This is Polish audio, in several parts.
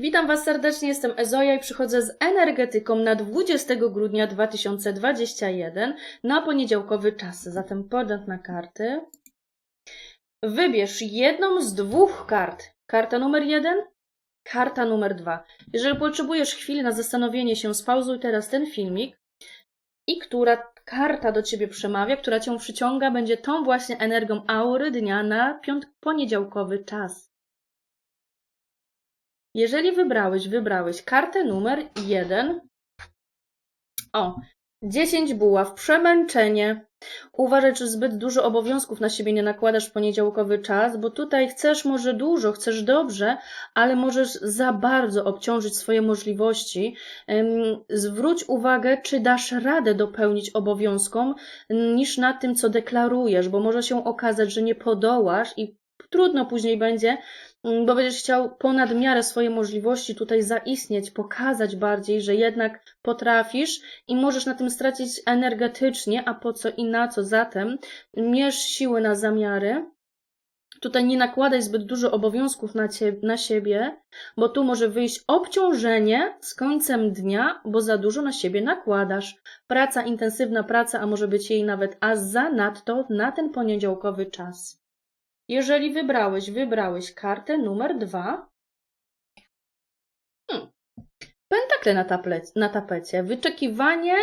Witam Was serdecznie, jestem Ezoja i przychodzę z energetyką na 20 grudnia 2021 na poniedziałkowy czas. Zatem podam na karty. Wybierz jedną z dwóch kart. Karta numer jeden, karta numer dwa. Jeżeli potrzebujesz chwili na zastanowienie się, spauzuj teraz ten filmik i która karta do Ciebie przemawia, która Cię przyciąga, będzie tą właśnie energią aury dnia na piąt- poniedziałkowy czas. Jeżeli wybrałeś, wybrałeś kartę numer jeden. O, 10 buław, przemęczenie. Uważaj, czy zbyt dużo obowiązków na siebie nie nakładasz w poniedziałkowy czas, bo tutaj chcesz może dużo, chcesz dobrze, ale możesz za bardzo obciążyć swoje możliwości. Zwróć uwagę, czy dasz radę dopełnić obowiązkom, niż na tym, co deklarujesz, bo może się okazać, że nie podołasz i trudno później będzie, Mm, bo będziesz chciał ponad miarę swoje możliwości tutaj zaistnieć, pokazać bardziej, że jednak potrafisz i możesz na tym stracić energetycznie, a po co i na co. Zatem mierz siły na zamiary. Tutaj nie nakładaj zbyt dużo obowiązków na, cie, na siebie, bo tu może wyjść obciążenie z końcem dnia, bo za dużo na siebie nakładasz. Praca, intensywna praca, a może być jej nawet aż zanadto na ten poniedziałkowy czas. Jeżeli wybrałeś, wybrałeś kartę numer dwa. Hmm. Pentakle na, taple- na tapecie. Wyczekiwanie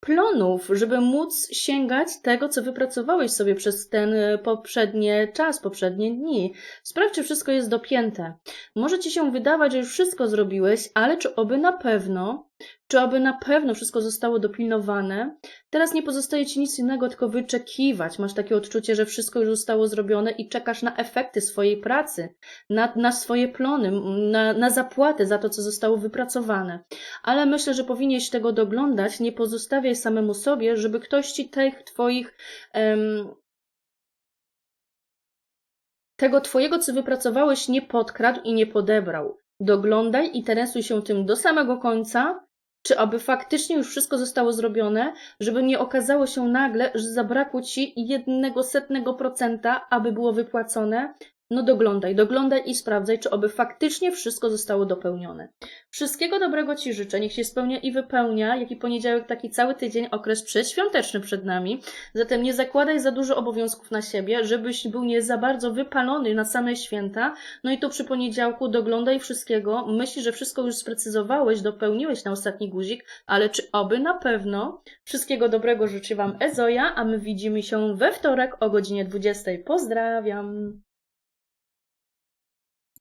plonów, żeby móc sięgać tego, co wypracowałeś sobie przez ten e, poprzedni czas, poprzednie dni. Sprawdź, czy wszystko jest dopięte. Może ci się wydawać, że już wszystko zrobiłeś, ale czy oby na pewno, czy oby na pewno wszystko zostało dopilnowane? Teraz nie pozostaje ci nic innego, tylko wyczekiwać. Masz takie odczucie, że wszystko już zostało zrobione i czekasz na efekty swojej pracy, na, na swoje plony, na, na zapłatę za to, co zostało wypracowane. Ale myślę, że powinieneś tego doglądać, nie pozostawiaj samemu sobie, żeby ktoś ci tych twoich tego twojego, co wypracowałeś, nie podkradł i nie podebrał. Doglądaj i interesuj się tym do samego końca, czy aby faktycznie już wszystko zostało zrobione, żeby nie okazało się nagle, że zabrakło ci jednego setnego procenta, aby było wypłacone. No doglądaj, doglądaj i sprawdzaj, czy oby faktycznie wszystko zostało dopełnione. Wszystkiego dobrego Ci życzę, niech się spełnia i wypełnia, jak i poniedziałek, taki cały tydzień, okres przedświąteczny przed nami. Zatem nie zakładaj za dużo obowiązków na siebie, żebyś był nie za bardzo wypalony na same święta. No i tu przy poniedziałku doglądaj wszystkiego. Myśli, że wszystko już sprecyzowałeś, dopełniłeś na ostatni guzik, ale czy oby na pewno? Wszystkiego dobrego życzę Wam Ezoja, a my widzimy się we wtorek o godzinie 20. Pozdrawiam!